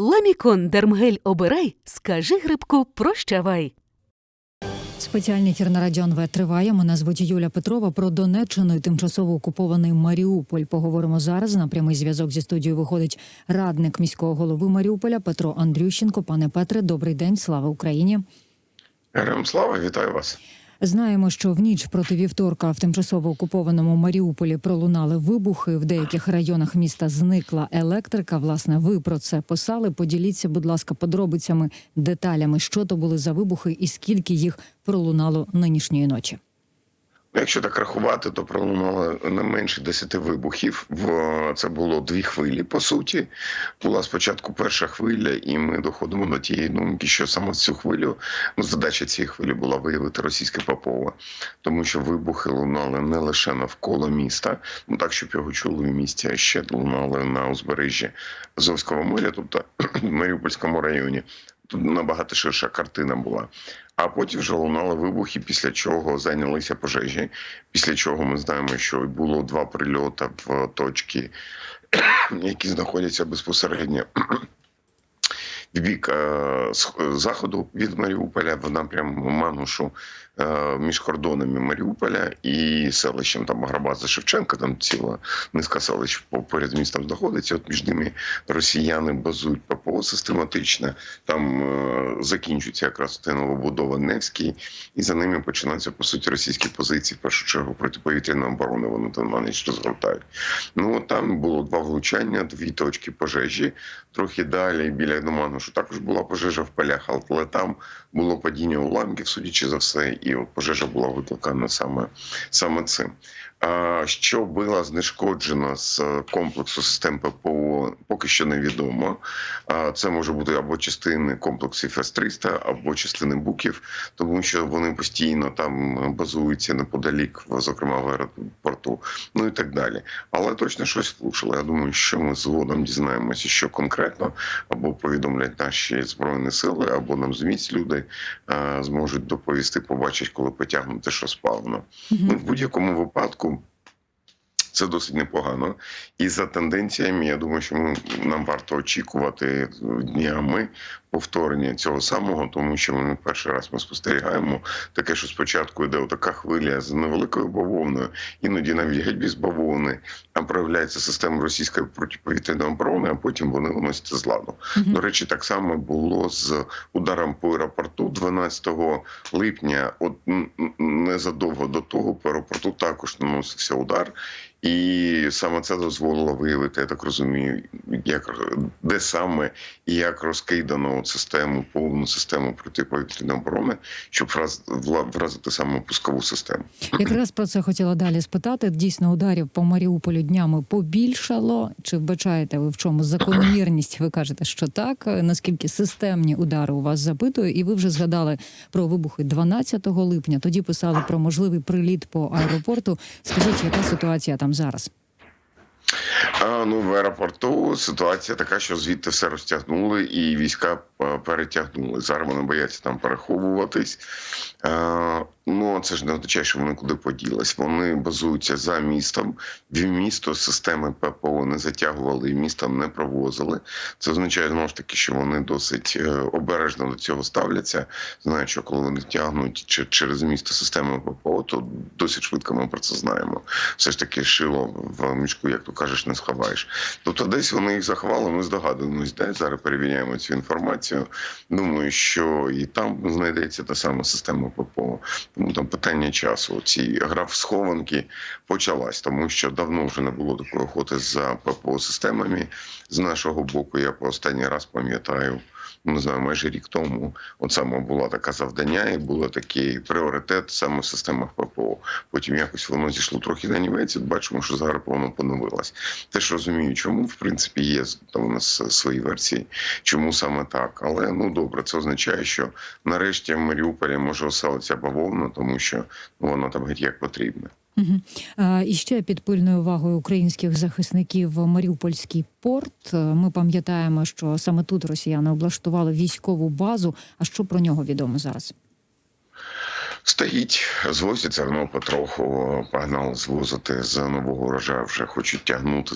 Ламікон Дермгель обирай, скажи грибку прощавай. Спеціальний ефір на Радіо НВ триває. Мене звуть Юля Петрова. Про Донеччину і тимчасово окупований Маріуполь поговоримо зараз. На прямий зв'язок зі студією виходить радник міського голови Маріуполя Петро Андрющенко. Пане Петре, добрий день. Слава Україні. Героям слава, вітаю вас. Знаємо, що в ніч проти вівторка в тимчасово окупованому Маріуполі пролунали вибухи. В деяких районах міста зникла електрика. Власне, ви про це писали. Поділіться, будь ласка, подробицями, деталями, що то були за вибухи і скільки їх пролунало нинішньої ночі. Якщо так рахувати, то пролунало не менше 10 вибухів. Це було дві хвилі. По суті, була спочатку перша хвиля, і ми доходимо до тієї думки, що саме цю хвилю ну, задача цієї хвилі була виявити російське Попова, тому що вибухи лунали не лише навколо міста, ну так щоб його чули в місті, а ще лунали на узбережжі Азовського моря, тобто в Маріупольському районі. Тут набагато ширша картина була. А потім вже лунали вибухи, після чого зайнялися пожежі. Після чого ми знаємо, що було два прильоти в точки, які знаходяться безпосередньо в бік е, заходу від Маріуполя в напрямку Манушу між кордонами Маріуполя і селищем там Аграбаза Шевченка. Там ціла низка селищ по- поряд з містом знаходиться. От між ними росіяни базують ППО систематично. Там е, закінчується якраз той новобудова Невський, і за ними починаються по суті російські позиції. В першу чергу протиповітряної оборони. Вони там на ніч розгортають. Ну там було два влучання, дві точки пожежі. Трохи далі біля Доману, що також була пожежа в полях, але там було падіння уламків, судячи за все, і от пожежа була викликана саме, саме цим. Що було знешкоджено з комплексу систем ППО, поки що невідомо. Це може бути або частини комплексів С-300, або частини буків, тому що вони постійно там базуються неподалік, зокрема в аеропорту, ну і так далі. Але точно щось влучило. Я думаю, що ми згодом дізнаємося, що конкретно або повідомлять наші збройні сили, або нам з місць люди е, зможуть доповісти, побачать, коли потягнути що спалено. Ну, в будь-якому випадку. Це досить непогано, і за тенденціями, я думаю, що ми нам варто очікувати днями повторення цього самого, тому що ми перший раз ми спостерігаємо таке, що спочатку йде така хвиля з невеликою бавовною, іноді навіть геть без бавовни, а проявляється система російської протиповітряної оборони, а потім вони виносяться з ладу. Мгм. До речі, так само було з ударом по аеропорту 12 липня. От незадовго до того по аеропорту також наносився удар. І саме це дозволило виявити, я так розумію, як де саме і як розкидано систему, повну систему протиповітряної оборони, щоб враз- вразити саме пускову систему. Якраз про це хотіла далі спитати. Дійсно, ударів по Маріуполю днями побільшало. Чи вбачаєте ви в чому закономірність? Ви кажете, що так. Наскільки системні удари у вас запитую? І ви вже згадали про вибухи 12 липня. Тоді писали про можливий приліт по аеропорту. Скажіть, яка ситуація там зараз? Ну в аеропорту ситуація така, що звідти все розтягнули, і війська перетягнули. Зараз вони бояться там переховуватись. А, ну це ж не означає, що вони куди поділись. Вони базуються за містом. В місто системи ППО не затягували і містом не провозили. Це означає знову ж таки, що вони досить е, обережно до цього ставляться. Знають, що коли вони тягнуть через місто системи ППО, то досить швидко ми про це знаємо. Все ж таки шило в мішку, як то кажеш, не сховаєш. Тобто, десь вони їх заховали. Ми здогадуємось, де зараз перевіряємо цю інформацію. Думаю, що і там знайдеться та сама система ППО. Тому там питання часу. Ці гра в схованки почалась, тому що давно вже не було такої охоти за ППО системами. З нашого боку, я по останній раз пам'ятаю. Ну, Не знаю, майже рік тому от саме була така завдання, і було такий пріоритет саме в системах ППО. Потім якось воно зійшло трохи на нівець. і Бачимо, що зараз воно поновилось. Теж розумію, чому в принципі є там у нас свої версії, чому саме так. Але ну добре, це означає, що нарешті в Маріуполі може оселитися бавовна, тому що вона там геть як потрібна. І ще під пильною увагою українських захисників Маріупольський порт. Е, Ми пам'ятаємо, що саме тут росіяни облаштували військову базу. А що про нього відомо зараз? Стоїть, звозять зерно потроху, погнали звозити з нового урожаю, вже хочуть тягнути,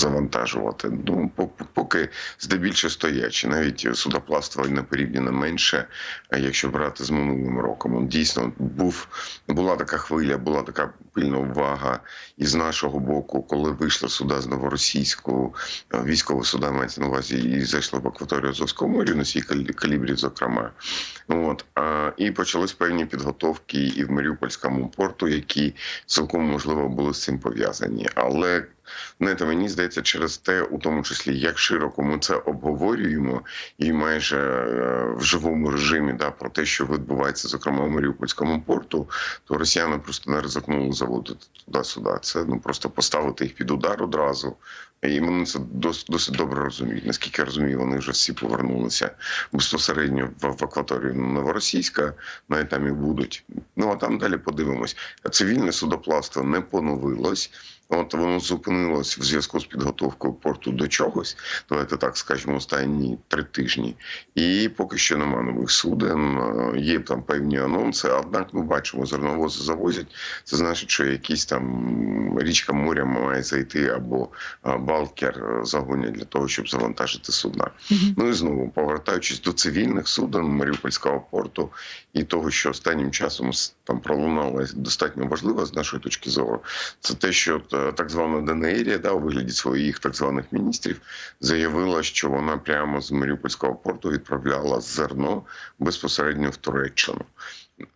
завантажувати. Ну, поки здебільшого стоячі. Навіть судоплавство не порівняно менше, якщо брати з минулим роком. Дійсно, був, була така хвиля, була така пильна увага і з нашого боку, коли вийшли суда з новоросійського військового суда, мається на увазі, і зайшли в акваторію Азовського моря, на свій калібрі, зокрема. От і почались певні підготовки і в Маріупольському порту, які цілком можливо були з цим пов'язані. Але знаєте, мені здається, через те, у тому числі, як широко ми це обговорюємо, і майже е, в живому режимі, да, про те, що відбувається, зокрема в Маріупольському порту, то росіяни просто не ризикнули заводити туди-сюди. Це ну просто поставити їх під удар одразу. І вони це досить, досить добре розуміють. Наскільки я розумію, вони вже всі повернулися безпосередньо в, в акваторію Новоросійська, навіть там і будуть. Ну а там далі подивимось. Цивільне судоплавство не поновилось. От воно зупинилось в зв'язку з підготовкою порту до чогось. Давайте так скажемо, останні три тижні. І поки що нема нових суден. е, Є там певні анонси. Однак ми бачимо, зерновози завозять. Це значить, що якийсь там річка моря має зайти або балкер е, загонять для того, щоб завантажити судна. Ну і знову повертаючись до цивільних суден Маріупольського порту і того, що останнім часом там пролунало достатньо важливо з нашої точки зору, це те, що е, так звана ДНРія, да, у вигляді своїх так званих міністрів, заявила, що вона прямо з Маріупольського порту відправляла зерно безпосередньо в Туреччину.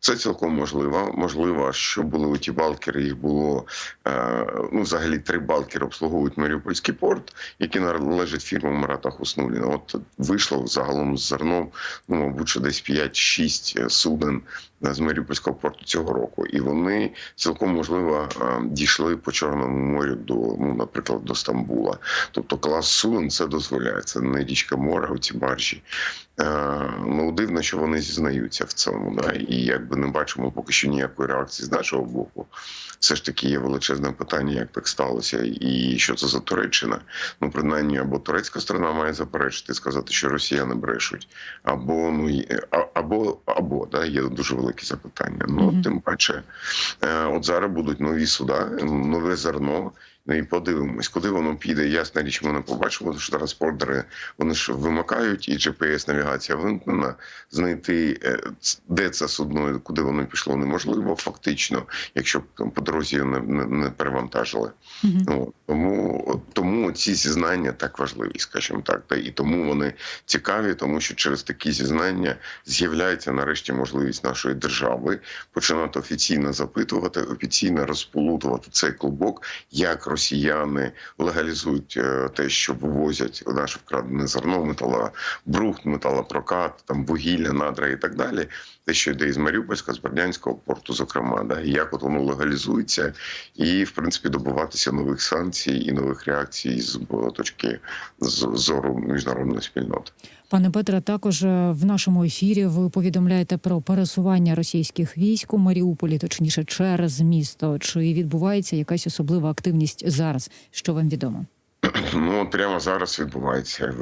Це цілком можливо. Можливо, що були ті балкери. Їх було е, ну, взагалі три балкери обслуговують Маріупольський порт, які належать фірмам Марата Хуснуліна. От вийшло загалом з зерном, ну мабуть, що десь 5-6 суден з Маріупольського порту цього року, і вони цілком можливо е, дійшли по Чорному морю до, ну, наприклад, до Стамбула. Тобто клас суден це дозволяє. Це не річка моря, оці баржі. Е, Ну, дивно, що вони зізнаються в цьому. Да? І якби не бачимо поки що ніякої реакції з нашого боку. Все ж таки є величезне питання, як так сталося, і що це за Туреччина. Ну, принаймні, або турецька сторона має заперечити, сказати, що росіяни брешуть, або ну або або да, є дуже великі запитання. Ну Мгм. тим паче, е, от зараз будуть нові суда, нове зерно. Ну і подивимось, куди воно піде. Ясна річ, ми не побачимо, що транспортери вони ж вимикають, і GPS-навігація вимкнена. Знайти е, де це судно, куди воно пішло, неможливо, фактично, якщо б там по дорозі не, не, не перевантажили. Мгм. От, тому, тому ці зізнання так важливі, скажімо так. Та і тому вони цікаві, тому що через такі зізнання з'являється нарешті можливість нашої держави починати офіційно запитувати, офіційно розполутувати цей клубок, як росіяни легалізують е, те, що вивозять наше вкрадене зерно, металобрухт, металопрокат, там вугілля, надра і так далі. Те, що йде із Маріупольська, з Бердянського порту, зокрема, да, як от воно легалізується, і в принципі добуватися нових санкцій і нових реакцій з точки з- зору міжнародної спільноти. Пане Петре, також е, в нашому ефірі ви повідомляєте про пересування російських військ у Маріуполі, точніше через місто. Чи відбувається якась особлива активність зараз? Що вам відомо? Ну от прямо зараз відбувається,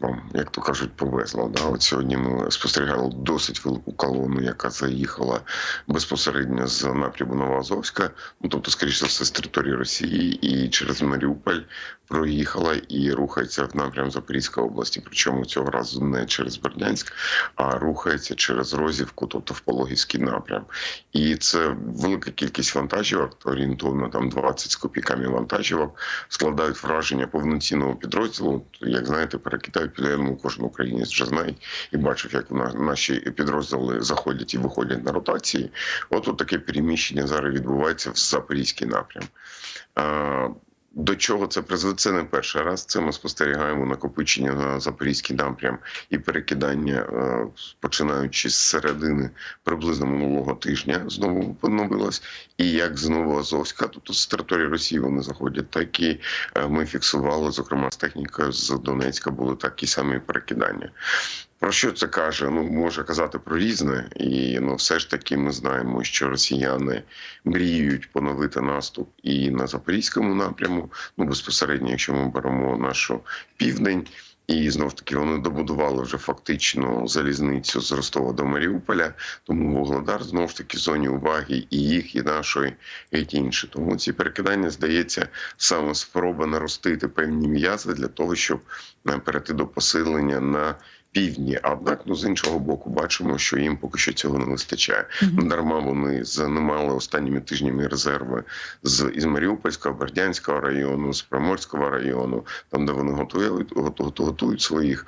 вам, як то кажуть, повезло. Да? От сьогодні ми спостерігали досить велику колону, яка заїхала безпосередньо з напряму Новоазовська, ну тобто, скоріше за все, з території Росії і через Маріуполь проїхала і рухається в напрям Запорізької області. Причому цього разу не через Бердянськ, а рухається через Розівку, тобто в Пологівський напрям. І це велика кількість вантажівок, орієнтовно там 20 з копійками вантажівок, складають враження повноцінного підрозділу. Як знаєте, про Китай підемо кожен українець вже знає і бачив, як на- наші підрозділи заходять і виходять на ротації. От, от таке переміщення зараз відбувається в Запорізький напрям. До чого це призведе? Це не перший раз. Це ми спостерігаємо накопичення на запорізький напрям і перекидання, е, починаючи з середини приблизно минулого тижня, знову поновилось. І як знову Азовська, тобто з території Росії вони заходять, так і е, ми фіксували, зокрема з технікою з Донецька, були такі самі перекидання. Про що це каже? Ну може казати про різне, і ну все ж таки ми знаємо, що росіяни мріють поновити наступ і на запорізькому напряму. Ну безпосередньо, якщо ми беремо нашу південь. І знову ж таки вони добудували вже фактично залізницю з Ростова до Маріуполя. Тому Вугледар знову ж таки зоні уваги і їх, і нашої, і інші. Тому ці перекидання здається саме спроба наростити певні м'язи для того, щоб е, перейти до посилення на півдні. Однак, ну з іншого боку, бачимо, що їм поки що цього не вистачає. Мгм. Дарма вони занимали останніми тижнями резерви з із Маріупольського, Бердянського району, з Приморського району, там де вони готують, готують, готують своїх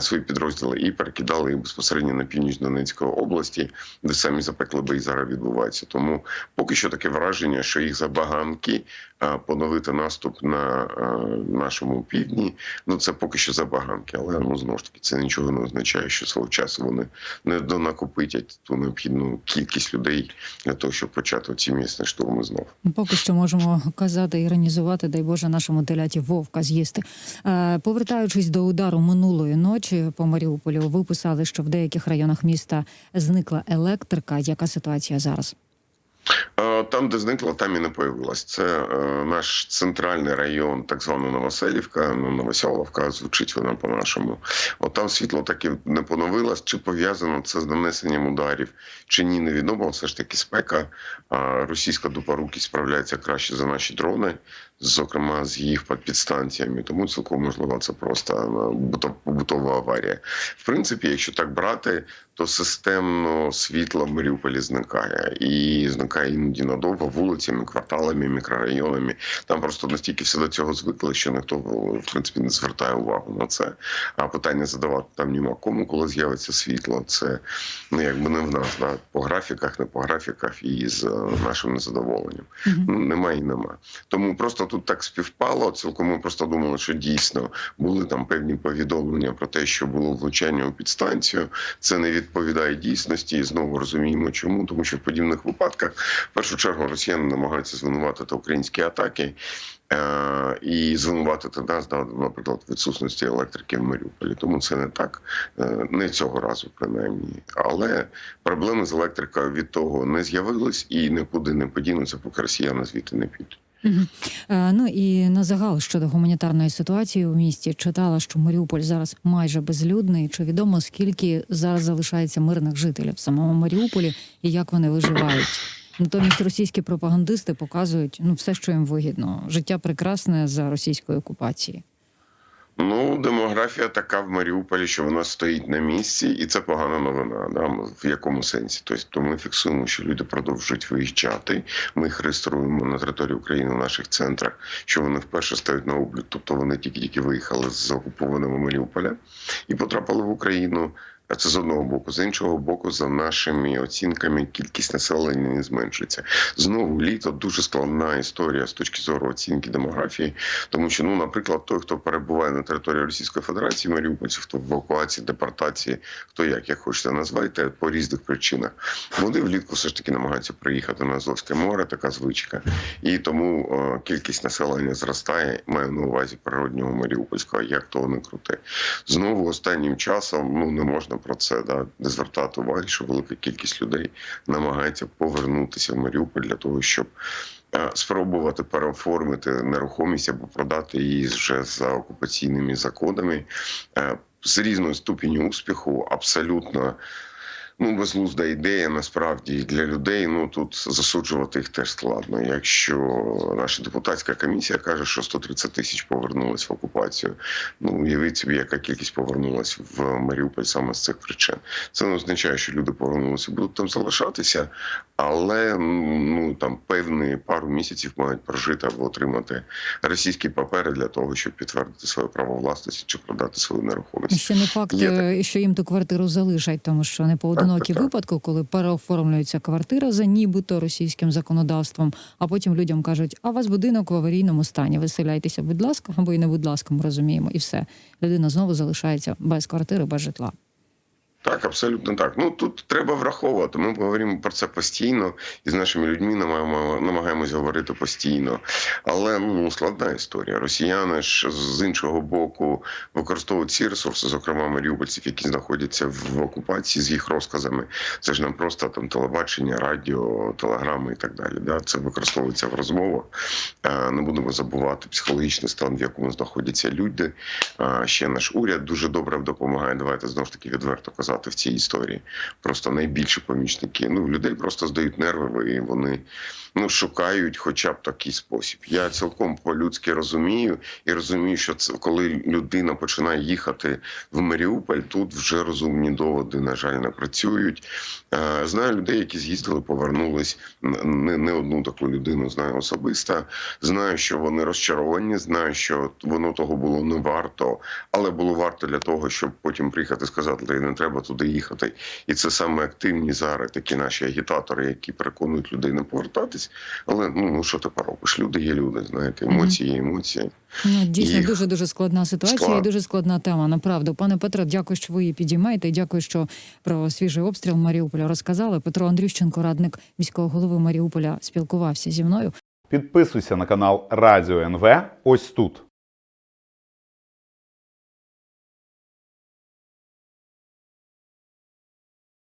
свої підрозділи і перекидали їх безпосередньо на північ Донецької області, де самі запекли бої зараз відбуваються. Тому поки що таке враження, що їх забаганки поновити наступ на нашому півдні. Ну це поки що забаганки, але ну знову ж таки це нічого не означає, що свого часу вони не донакопитять ту необхідну кількість людей для того, щоб почати ці місні штурми знов. Поки що можемо казати іронізувати, дай Боже, нашому теляті вовка з'їсти. Е, повертаючись до удару минулої ночі по Маріуполю, ви писали, що в деяких районах міста зникла електрика. Яка ситуація зараз? Е, Там, де зникла, там і не появилась. Це е, наш центральний район, так звана Новоселівка, ну Новоселовка, звучить вона по-нашому. От там світло таки не поновилось. Чи пов'язано це з нанесенням ударів, чи ні, невідомо. Все ж таки спека. Російська дупорукість справляється краще за наші дрони, зокрема з їх підстанціями. Тому цілком можливо це просто е, побутова аварія. В принципі, якщо так брати, то системно світло в Маріуполі зникає і зникає іноді надовго вулицями, кварталами, мікрорайонами. Там просто настільки все до цього звикли, що ніхто в принципі не звертає увагу на це. А питання задавати там нема кому, коли з'явиться світло. Це ну якби не в нас, да? по графіках, не по графіках і з е, нашим незадоволенням. Ну немає і нема. Тому просто тут так співпало. Цілком ми просто думали, що дійсно були там певні повідомлення про те, що було влучання у підстанцію. Це не відповідає дійсності. І знову розуміємо, чому тому, що в подібних випадках першу чергу росіяни намагаються звинуватити українські атаки. е, І звинуватити нас, да, наприклад, відсутності електрики в Маріуполі. Тому це не так, Е, не цього разу, принаймні. Але проблеми з електрикою від того не з'явились і нікуди не подінуться, поки росіяни звідти не підуть. Е, ну і на загал щодо гуманітарної ситуації у місті читала, що Маріуполь зараз майже безлюдний. Чи відомо скільки зараз залишається мирних жителів в самому Маріуполі і як вони виживають? Натомість російські пропагандисти показують ну все, що їм вигідно. Життя прекрасне за російської окупації. Ну, демографія така в Маріуполі, що вона стоїть на місці, і це погана новина. Да? В якому сенсі? Тобто ми фіксуємо, що люди продовжують виїжджати. Ми їх реєструємо на території України в наших центрах, що вони вперше стають на облік. Тобто вони тільки-тільки виїхали з окупованого Маріуполя і потрапили в Україну. Це з одного боку, з іншого боку, за нашими оцінками, кількість населення не зменшується. Знову літо дуже складна історія з точки зору оцінки демографії, тому що, ну, наприклад, той, хто перебуває на території Російської Федерації, маріупольців, хто в евакуації, депортації, хто як як хочете назвати, по різних причинах, вони влітку все ж таки намагаються приїхати на Азовське море, така звичка, і тому е, кількість населення зростає. Маю на увазі природнього Маріупольського, як то не крути. Знову останнім часом ну не можна про це да не звертати уваги, що велика кількість людей намагається повернутися в Маріуполь для того, щоб е, спробувати переоформити нерухомість або продати її вже за окупаційними законами Е, з різною ступінню успіху, абсолютно. Ну, безглузда ідея насправді для людей. Ну тут засуджувати їх теж складно. Якщо наша депутатська комісія каже, що 130 тисяч повернулись в окупацію, ну уявіть собі, яка кількість повернулась в Маріуполь саме з цих причин. Це не означає, що люди повернулися, будуть там залишатися, але ну там певні пару місяців мають прожити або отримати російські папери для того, щоб підтвердити своє право власності чи продати свою І нерухомість. ще не факт, Є е, що їм ту квартиру залишать, тому що не поодинокі Так, так. випадки, коли переоформлюється квартира за нібито російським законодавством, а потім людям кажуть, а у вас будинок в аварійному стані, виселяйтеся, будь ласка, або і не будь ласка, ми розуміємо, і все. Людина знову залишається без квартири, без житла. Так, абсолютно так. Ну тут треба враховувати. Ми говоримо про це постійно і з нашими людьми намагаємо, намагаємось говорити постійно. Але ну складна історія. Росіяни ж з іншого боку використовують ці ресурси, зокрема маріупольців, які знаходяться в окупації з їх розказами. Це ж не просто там телебачення, радіо, телеграми і так далі. Да? Це використовується в розмовах. Е, Не будемо забувати психологічний стан, в якому знаходяться люди. Е, Ще наш уряд дуже добре допомагає. Давайте знову ж таки відверто казати в цій історії. Просто найбільші помічники. Ну людей просто здають нерви, і вони ну шукають, хоча б такий спосіб. Я цілком по-людськи розумію і розумію, що це коли людина починає їхати в Маріуполь, тут вже розумні доводи, на жаль, не працюють. Е, Знаю людей, які з'їздили, повернулись. Не, не одну таку людину знаю особисто. Знаю, що вони розчаровані. Знаю, що воно того було не варто, але було варто для того, щоб потім приїхати і сказати, «Та не треба туди їхати. І це саме активні зараз такі наші агітатори, які переконують людей не повертатись. Але ну, ну що ти поробиш? Люди є люди, знаєте, емоції є емоції. Ну, дійсно, Їх дуже дуже складна ситуація склад. і дуже складна тема. Направду, пане Петро, дякую, що ви її підіймаєте. Дякую, що про свіжий обстріл Маріуполя розказали. Петро Андрющенко, радник міського голови Маріуполя, спілкувався зі мною. Підписуйся на канал Радіо НВ ось тут.